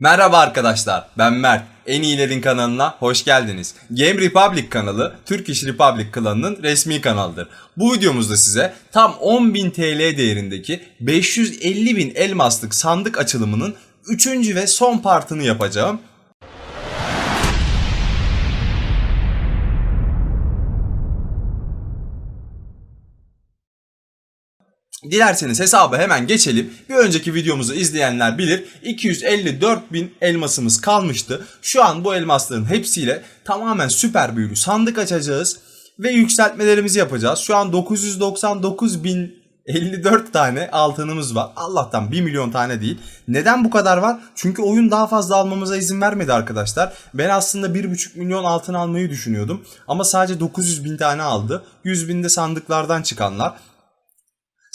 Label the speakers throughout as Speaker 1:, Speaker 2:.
Speaker 1: Merhaba arkadaşlar, ben Mert. En iyilerin kanalına hoş geldiniz. Game Republic kanalı, Turkish Republic klanının resmi kanalıdır. Bu videomuzda size tam 10.000 TL değerindeki 550.000 elmaslık sandık açılımının 3. ve son partını yapacağım. Dilerseniz hesaba hemen geçelim. Bir önceki videomuzu izleyenler bilir. 254 bin elmasımız kalmıştı. Şu an bu elmasların hepsiyle tamamen süper büyülü sandık açacağız. Ve yükseltmelerimizi yapacağız. Şu an 999 bin 54 tane altınımız var. Allah'tan 1 milyon tane değil. Neden bu kadar var? Çünkü oyun daha fazla almamıza izin vermedi arkadaşlar. Ben aslında 1,5 milyon altın almayı düşünüyordum. Ama sadece 900 bin tane aldı. 100 bin de sandıklardan çıkanlar.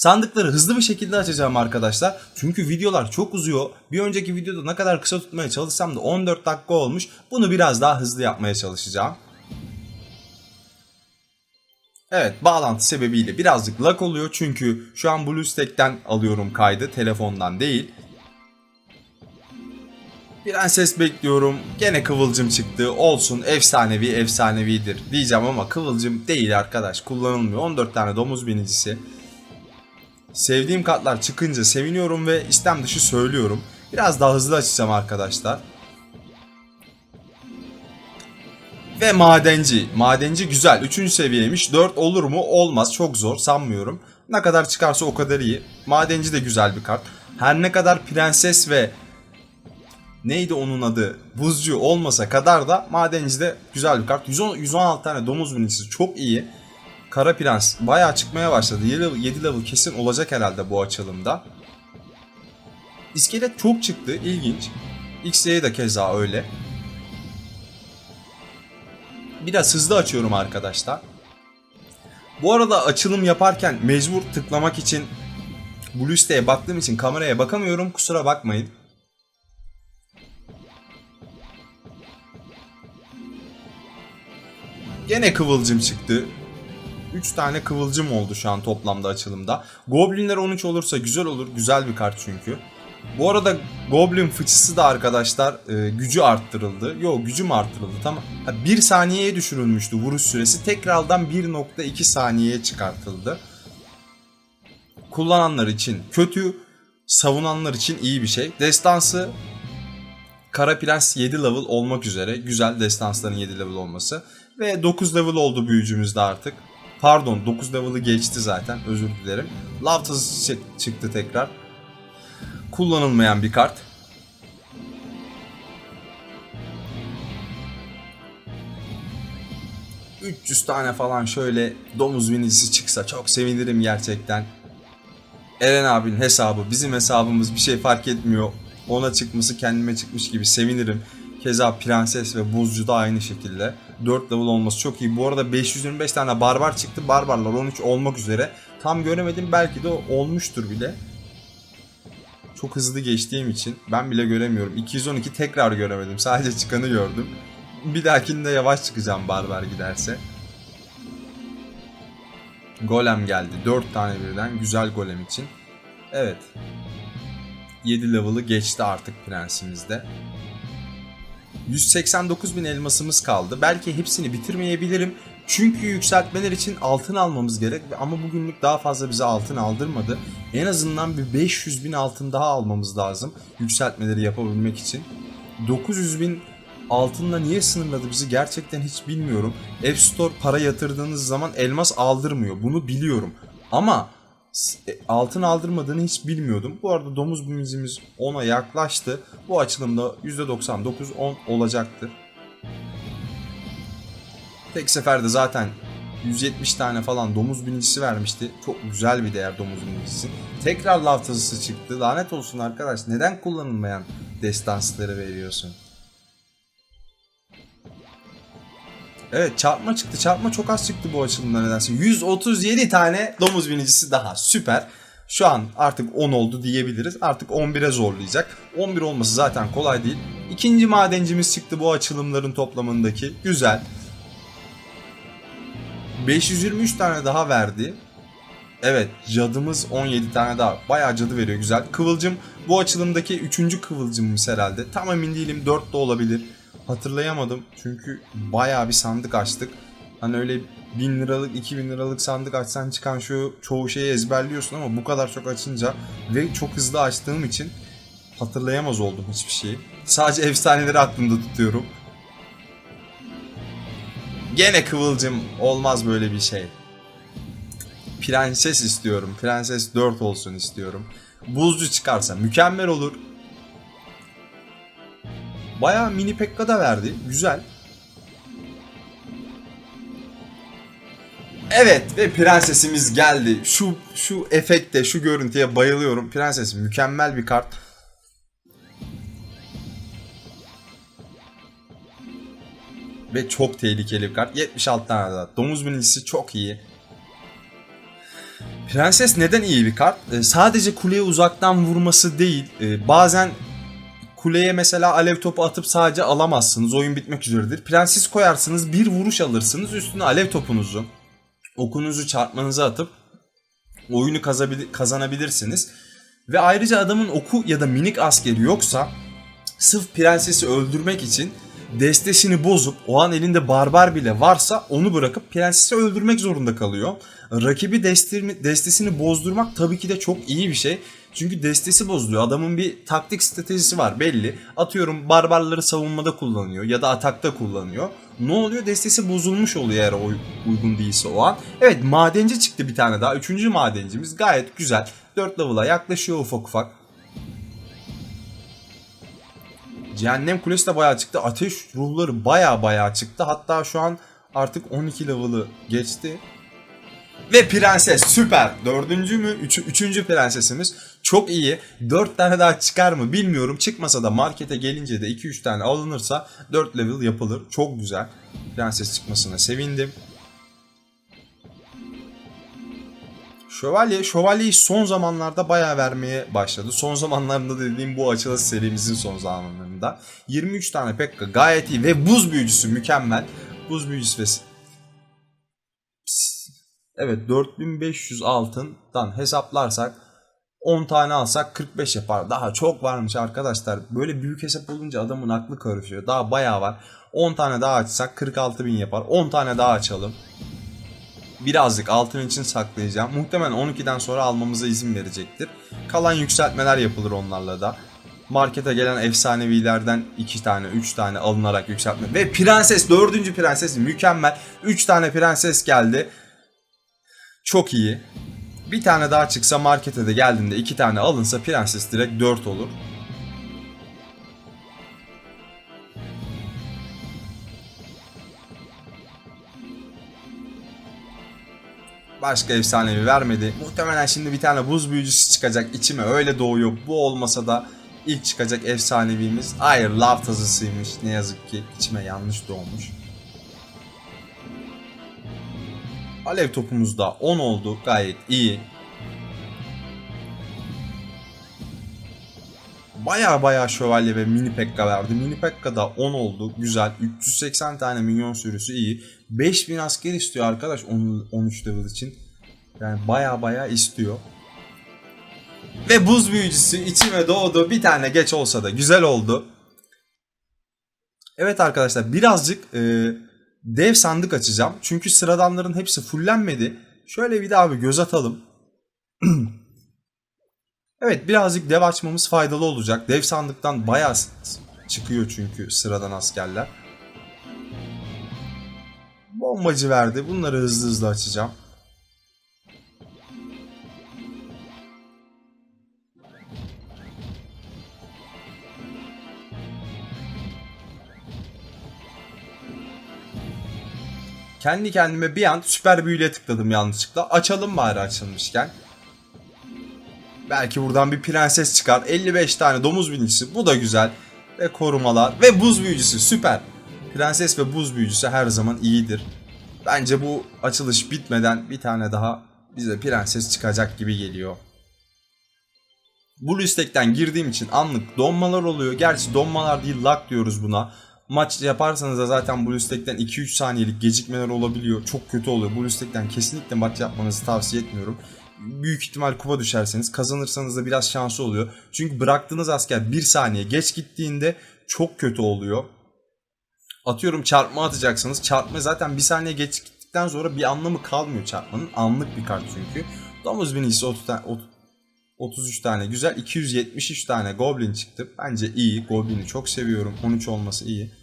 Speaker 1: Sandıkları hızlı bir şekilde açacağım arkadaşlar. Çünkü videolar çok uzuyor. Bir önceki videoda ne kadar kısa tutmaya çalışsam da 14 dakika olmuş. Bunu biraz daha hızlı yapmaya çalışacağım. Evet bağlantı sebebiyle birazcık lag oluyor çünkü şu an BlueStack'ten alıyorum kaydı telefondan değil. Prenses bekliyorum. Gene kıvılcım çıktı. Olsun efsanevi efsanevidir diyeceğim ama kıvılcım değil arkadaş. Kullanılmıyor. 14 tane domuz binicisi. Sevdiğim kartlar çıkınca seviniyorum ve istem dışı söylüyorum. Biraz daha hızlı açacağım arkadaşlar. Ve madenci. Madenci güzel. Üçüncü seviyeymiş. 4 olur mu? Olmaz. Çok zor. Sanmıyorum. Ne kadar çıkarsa o kadar iyi. Madenci de güzel bir kart. Her ne kadar prenses ve neydi onun adı? Buzcu olmasa kadar da madenci de güzel bir kart. 110, 116 tane domuz binicisi çok iyi. Kara Prens bayağı çıkmaya başladı. 7 level, 7 level kesin olacak herhalde bu açılımda. İskelet çok çıktı. ilginç. XY de keza öyle. Biraz hızlı açıyorum arkadaşlar. Bu arada açılım yaparken mecbur tıklamak için bu listeye baktığım için kameraya bakamıyorum. Kusura bakmayın. Gene kıvılcım çıktı. 3 tane kıvılcım oldu şu an toplamda açılımda. Goblinler 13 olursa güzel olur. Güzel bir kart çünkü. Bu arada Goblin fıçısı da arkadaşlar e, gücü arttırıldı. Yok gücü mü arttırıldı tamam. Ha, 1 saniyeye düşürülmüştü vuruş süresi. Tekrardan 1.2 saniyeye çıkartıldı. Kullananlar için kötü, savunanlar için iyi bir şey. Destansı Kara Prens 7 level olmak üzere. Güzel destansların 7 level olması. Ve 9 level oldu büyücümüz de artık. Pardon 9 level'ı geçti zaten özür dilerim. Laftas çıktı tekrar. Kullanılmayan bir kart. ...300 tane falan şöyle domuz vinicisi çıksa çok sevinirim gerçekten. Eren abinin hesabı bizim hesabımız bir şey fark etmiyor. Ona çıkması kendime çıkmış gibi sevinirim. Keza Prenses ve Buzcu da aynı şekilde. 4 level olması çok iyi. Bu arada 525 tane barbar çıktı. Barbarlar 13 olmak üzere. Tam göremedim belki de olmuştur bile. Çok hızlı geçtiğim için ben bile göremiyorum. 212 tekrar göremedim. Sadece çıkanı gördüm. Bir dahakinde yavaş çıkacağım barbar giderse. Golem geldi. 4 tane birden. Güzel golem için. Evet. 7 level'ı geçti artık prensimizde. 189 bin elmasımız kaldı. Belki hepsini bitirmeyebilirim. Çünkü yükseltmeler için altın almamız gerek ama bugünlük daha fazla bize altın aldırmadı. En azından bir 500 bin altın daha almamız lazım yükseltmeleri yapabilmek için. 900 bin altınla niye sınırladı bizi gerçekten hiç bilmiyorum. App Store para yatırdığınız zaman elmas aldırmıyor bunu biliyorum. Ama altın aldırmadığını hiç bilmiyordum. Bu arada domuz binicimiz 10'a yaklaştı. Bu açılımda %99 10 olacaktır. Tek seferde zaten 170 tane falan domuz binicisi vermişti. Çok güzel bir değer domuz binicisi. Tekrar lav tazısı çıktı. Lanet olsun arkadaş. Neden kullanılmayan destansları veriyorsun? Evet çarpma çıktı. Çarpma çok az çıktı bu açılımda nedense. 137 tane domuz binicisi daha. Süper. Şu an artık 10 oldu diyebiliriz. Artık 11'e zorlayacak. 11 olması zaten kolay değil. İkinci madencimiz çıktı bu açılımların toplamındaki. Güzel. 523 tane daha verdi. Evet cadımız 17 tane daha. Bayağı cadı veriyor güzel. Kıvılcım bu açılımdaki 3. kıvılcımımız herhalde. Tam emin değilim 4 de olabilir. Hatırlayamadım çünkü bayağı bir sandık açtık. Hani öyle 1000 liralık 2000 liralık sandık açsan çıkan şu çoğu şeyi ezberliyorsun ama bu kadar çok açınca ve çok hızlı açtığım için hatırlayamaz oldum hiçbir şeyi. Sadece efsaneleri aklımda tutuyorum. Gene kıvılcım olmaz böyle bir şey. Prenses istiyorum. Prenses 4 olsun istiyorum. Buzcu çıkarsa mükemmel olur. Bayağı mini pekka da verdi. Güzel. Evet ve prensesimiz geldi. Şu şu efekte, şu görüntüye bayılıyorum. Prenses mükemmel bir kart. Ve çok tehlikeli bir kart. 76 tane daha. Domuz binicisi çok iyi. Prenses neden iyi bir kart? Ee, sadece kuleye uzaktan vurması değil. Ee, bazen kuleye mesela alev topu atıp sadece alamazsınız. Oyun bitmek üzeredir. Prenses koyarsınız bir vuruş alırsınız. Üstüne alev topunuzu, okunuzu çarpmanıza atıp oyunu kazabil- kazanabilirsiniz. Ve ayrıca adamın oku ya da minik askeri yoksa sırf prensesi öldürmek için destesini bozup o an elinde barbar bile varsa onu bırakıp prensesi öldürmek zorunda kalıyor. Rakibi destesini bozdurmak tabii ki de çok iyi bir şey. Çünkü destesi bozuluyor. Adamın bir taktik stratejisi var belli. Atıyorum barbarları savunmada kullanıyor ya da atakta kullanıyor. Ne oluyor? Destesi bozulmuş oluyor eğer uygun değilse o an. Evet madenci çıktı bir tane daha. Üçüncü madencimiz gayet güzel. 4 level'a yaklaşıyor ufak ufak. Cehennem Kulesi de bayağı çıktı. Ateş ruhları bayağı bayağı çıktı. Hatta şu an artık 12 level'ı geçti. Ve prenses süper. Dördüncü mü? Üç, üçüncü prensesimiz. Çok iyi. Dört tane daha çıkar mı bilmiyorum. Çıkmasa da markete gelince de 2-3 tane alınırsa 4 level yapılır. Çok güzel. Prenses çıkmasına sevindim. Şövalye, şövalyeyi son zamanlarda bayağı vermeye başladı. Son zamanlarında dediğim bu açılış serimizin son zamanlarında. 23 tane Pekka gayet iyi ve buz büyücüsü mükemmel. Buz büyücüsü ve Evet 4500 altından hesaplarsak 10 tane alsak 45 yapar. Daha çok varmış arkadaşlar. Böyle büyük hesap olunca adamın aklı karışıyor. Daha bayağı var. 10 tane daha açsak 46 bin yapar. 10 tane daha açalım. Birazcık altın için saklayacağım. Muhtemelen 12'den sonra almamıza izin verecektir. Kalan yükseltmeler yapılır onlarla da. Markete gelen efsanevilerden 2 tane 3 tane alınarak yükseltme. Ve prenses 4. prenses mükemmel. 3 tane prenses geldi. Çok iyi. Bir tane daha çıksa markete de geldiğinde iki tane alınsa prenses direkt 4 olur. Başka efsanevi vermedi. Muhtemelen şimdi bir tane buz büyücüsü çıkacak içime öyle doğuyor. Bu olmasa da ilk çıkacak efsanevimiz hayır lav tazısıymış. Ne yazık ki içime yanlış doğmuş. Alev topumuz da 10 oldu. Gayet iyi. Baya baya şövalye ve mini pekka verdi. Mini pekka da 10 oldu. Güzel. 380 tane minyon sürüsü iyi. 5000 asker istiyor arkadaş 10, 13 level için. Yani baya baya istiyor. Ve buz büyücüsü içime doğdu. Bir tane geç olsa da güzel oldu. Evet arkadaşlar birazcık e, dev sandık açacağım. Çünkü sıradanların hepsi fullenmedi. Şöyle bir daha bir göz atalım. evet birazcık dev açmamız faydalı olacak. Dev sandıktan bayağı çıkıyor çünkü sıradan askerler. Bombacı verdi. Bunları hızlı hızlı açacağım. Kendi kendime bir an süper büyüyle tıkladım yanlışlıkla. Açalım bari açılmışken. Belki buradan bir prenses çıkar. 55 tane domuz binicisi. Bu da güzel. Ve korumalar. Ve buz büyücüsü. Süper. Prenses ve buz büyücüsü her zaman iyidir. Bence bu açılış bitmeden bir tane daha bize prenses çıkacak gibi geliyor. Blue Stack'ten girdiğim için anlık donmalar oluyor. Gerçi donmalar değil lag diyoruz buna. Maç yaparsanız da zaten Blue Stack'ten 2-3 saniyelik gecikmeler olabiliyor. Çok kötü oluyor. Blue Stack'ten kesinlikle maç yapmanızı tavsiye etmiyorum. büyük ihtimal kupa düşerseniz kazanırsanız da biraz şansı oluyor. Çünkü bıraktığınız asker bir saniye geç gittiğinde çok kötü oluyor. Atıyorum çarpma atacaksınız. Çarpma zaten bir saniye geç gittikten sonra bir anlamı kalmıyor çarpmanın. Anlık bir kart çünkü. Domuz binicisi 30 tane, 33 tane güzel. 273 tane Goblin çıktı. Bence iyi. Goblin'i çok seviyorum. 13 olması iyi.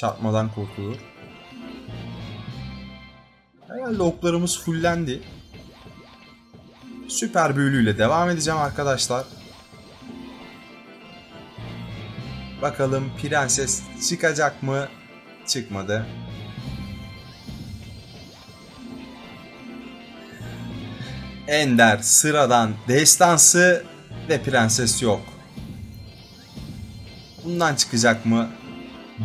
Speaker 1: Çarpmadan kurtulur. Herhalde oklarımız fullendi. Süper büyülüyle devam edeceğim arkadaşlar. Bakalım prenses çıkacak mı? Çıkmadı. Ender, sıradan, destansı ve prenses yok. Bundan çıkacak mı?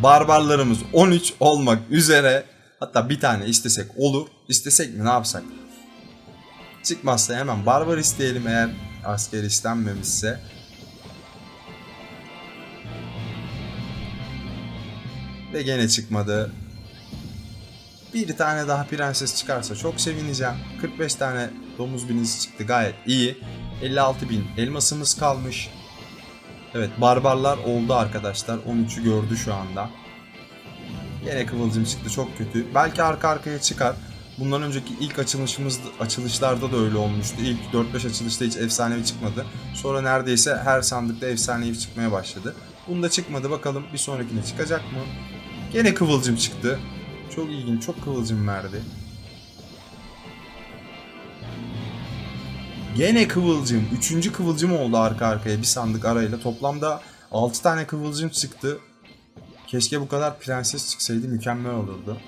Speaker 1: Barbarlarımız 13 olmak üzere. Hatta bir tane istesek olur. İstesek mi ne yapsak? Çıkmazsa hemen barbar isteyelim eğer asker istenmemişse. Ve gene çıkmadı. Bir tane daha prenses çıkarsa çok sevineceğim. 45 tane domuz binisi çıktı gayet iyi. 56 bin elmasımız kalmış. Evet barbarlar oldu arkadaşlar. 13'ü gördü şu anda. Yine kıvılcım çıktı çok kötü. Belki arka arkaya çıkar. Bundan önceki ilk açılışımız açılışlarda da öyle olmuştu. İlk 4-5 açılışta hiç efsanevi çıkmadı. Sonra neredeyse her sandıkta efsanevi çıkmaya başladı. Bunda çıkmadı bakalım bir sonrakine çıkacak mı? Gene kıvılcım çıktı. Çok ilginç, çok kıvılcım verdi. Gene kıvılcım. Üçüncü kıvılcım oldu arka arkaya bir sandık arayla. Toplamda 6 tane kıvılcım çıktı. Keşke bu kadar prenses çıksaydı mükemmel olurdu.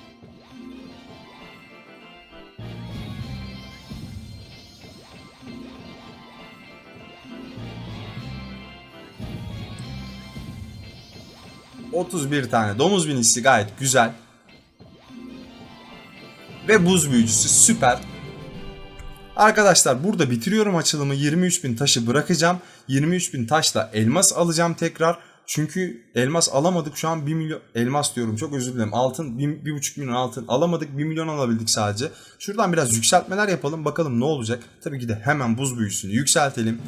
Speaker 1: ...31 tane domuz binisi gayet güzel. Ve buz büyücüsü süper. Arkadaşlar burada bitiriyorum açılımı. 23.000 taşı bırakacağım. 23.000 taşla elmas alacağım tekrar. Çünkü elmas alamadık şu an 1 milyon elmas diyorum çok özür dilerim altın 1,5 milyon altın alamadık 1 milyon alabildik sadece. Şuradan biraz yükseltmeler yapalım bakalım ne olacak. Tabii ki de hemen buz büyüsünü yükseltelim.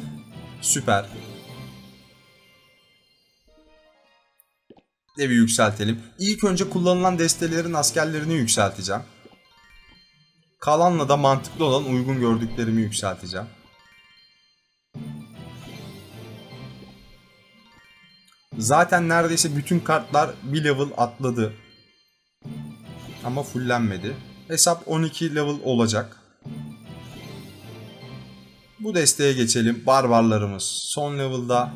Speaker 1: Süper. Evi yükseltelim. İlk önce kullanılan destelerin askerlerini yükselteceğim. Kalanla da mantıklı olan uygun gördüklerimi yükselteceğim. Zaten neredeyse bütün kartlar bir level atladı. Ama fullenmedi. Hesap 12 level olacak. Bu desteğe geçelim. Barbarlarımız son level'da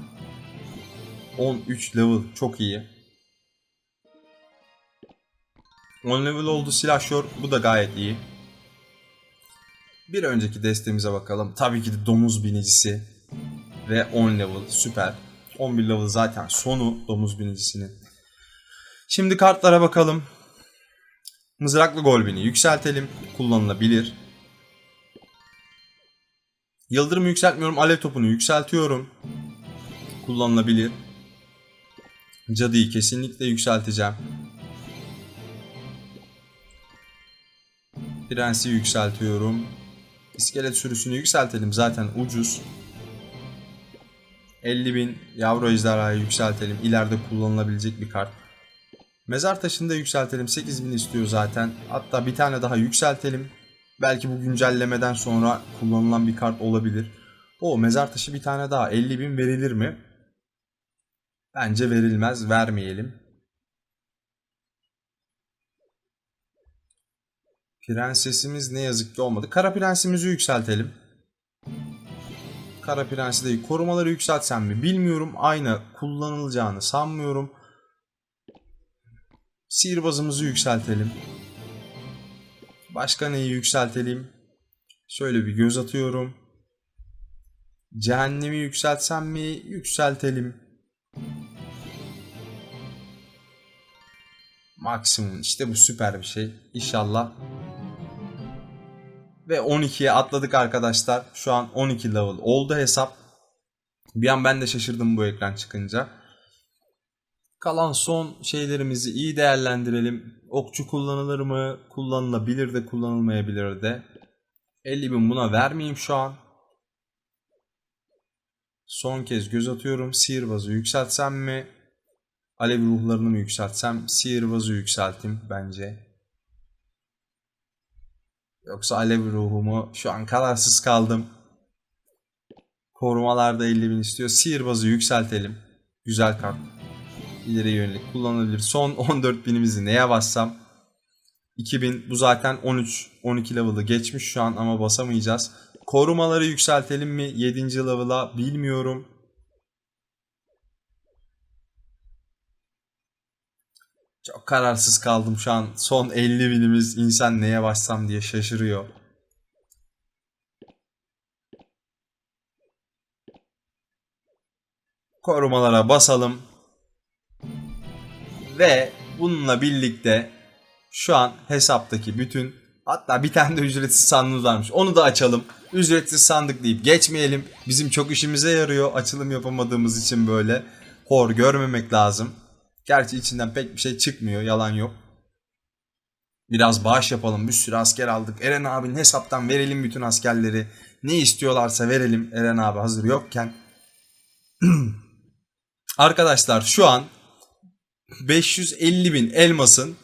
Speaker 1: 13 level çok iyi. 10 level oldu silahşör bu da gayet iyi. Bir önceki desteğimize bakalım. Tabii ki de domuz binicisi ve 10 level süper. 11 level zaten sonu domuz binicisinin. Şimdi kartlara bakalım. Mızraklı golbini yükseltelim. Kullanılabilir. Yıldırımı yükseltmiyorum. Alev topunu yükseltiyorum. Kullanılabilir. Cadıyı kesinlikle yükselteceğim. Prensi yükseltiyorum. İskelet sürüsünü yükseltelim zaten ucuz. 50 bin yavru ejderhayı yükseltelim. İleride kullanılabilecek bir kart. Mezar taşını da yükseltelim. 8000 istiyor zaten. Hatta bir tane daha yükseltelim. Belki bu güncellemeden sonra kullanılan bir kart olabilir. O mezar taşı bir tane daha. 50 bin verilir mi? Bence verilmez. Vermeyelim. Prensesimiz ne yazık ki olmadı. Kara prensimizi yükseltelim. Kara prensi değil. Korumaları yükseltsem mi bilmiyorum. Aynı kullanılacağını sanmıyorum. Sihirbazımızı yükseltelim. Başka neyi yükseltelim? Şöyle bir göz atıyorum. Cehennemi yükseltsem mi? Yükseltelim. Maksimum. İşte bu süper bir şey. İnşallah. Ve 12'ye atladık arkadaşlar. Şu an 12 level oldu hesap. Bir an ben de şaşırdım bu ekran çıkınca. Kalan son şeylerimizi iyi değerlendirelim. Okçu kullanılır mı? Kullanılabilir de kullanılmayabilir de. 50 bin buna vermeyeyim şu an. Son kez göz atıyorum. Sihirbazı yükseltsem mi? Alev ruhlarını mı yükseltsem? Sihirbazı yükselteyim bence. Yoksa alev ruhumu şu an kararsız kaldım. Korumalarda 50 bin istiyor. Sihirbazı yükseltelim. Güzel kart. İleri yönelik kullanılabilir. Son 14 binimizi neye bassam? 2000 bu zaten 13 12 level'ı geçmiş şu an ama basamayacağız. Korumaları yükseltelim mi 7. level'a bilmiyorum. Çok kararsız kaldım şu an. Son 50 binimiz insan neye bassam diye şaşırıyor. Korumalara basalım. Ve bununla birlikte şu an hesaptaki bütün hatta bir tane de ücretsiz sandığımız varmış. Onu da açalım. Ücretsiz sandık deyip geçmeyelim. Bizim çok işimize yarıyor. Açılım yapamadığımız için böyle hor görmemek lazım. Gerçi içinden pek bir şey çıkmıyor. Yalan yok. Biraz bağış yapalım. Bir sürü asker aldık. Eren abinin hesaptan verelim bütün askerleri. Ne istiyorlarsa verelim Eren abi hazır yokken. Arkadaşlar şu an 550 bin elmasın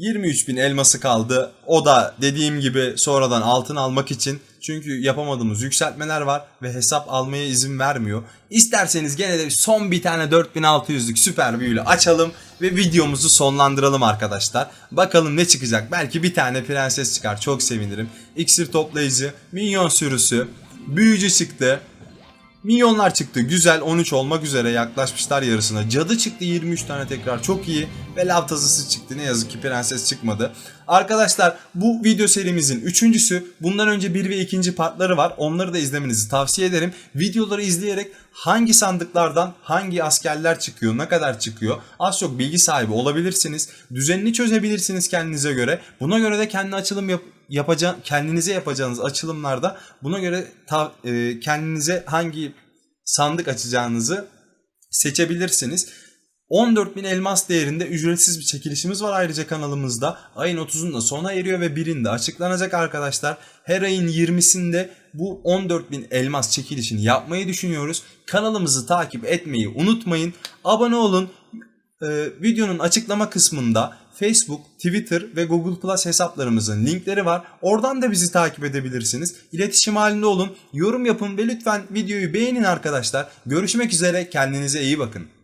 Speaker 1: 23 bin elması kaldı. O da dediğim gibi sonradan altın almak için. Çünkü yapamadığımız yükseltmeler var ve hesap almaya izin vermiyor. İsterseniz gene de son bir tane 4600'lük süper büyülü açalım ve videomuzu sonlandıralım arkadaşlar. Bakalım ne çıkacak. Belki bir tane prenses çıkar. Çok sevinirim. İksir toplayıcı, minyon sürüsü, büyücü çıktı. Milyonlar çıktı. Güzel 13 olmak üzere yaklaşmışlar yarısına. Cadı çıktı 23 tane tekrar çok iyi. Ve lav tazısı çıktı. Ne yazık ki prenses çıkmadı. Arkadaşlar bu video serimizin üçüncüsü. Bundan önce bir ve ikinci partları var. Onları da izlemenizi tavsiye ederim. Videoları izleyerek hangi sandıklardan hangi askerler çıkıyor, ne kadar çıkıyor az çok bilgi sahibi olabilirsiniz. Düzenini çözebilirsiniz kendinize göre. Buna göre de kendi açılım yap yapacağın kendinize yapacağınız açılımlarda buna göre ta, e, kendinize hangi sandık açacağınızı seçebilirsiniz. 14.000 elmas değerinde ücretsiz bir çekilişimiz var ayrıca kanalımızda. Ayın 30'unda sona eriyor ve 1'inde açıklanacak arkadaşlar. Her ayın 20'sinde bu 14.000 elmas çekilişini yapmayı düşünüyoruz. Kanalımızı takip etmeyi unutmayın. Abone olun. Ee, videonun açıklama kısmında Facebook, Twitter ve Google Plus hesaplarımızın linkleri var. Oradan da bizi takip edebilirsiniz. İletişim halinde olun, yorum yapın ve lütfen videoyu beğenin arkadaşlar. Görüşmek üzere, kendinize iyi bakın.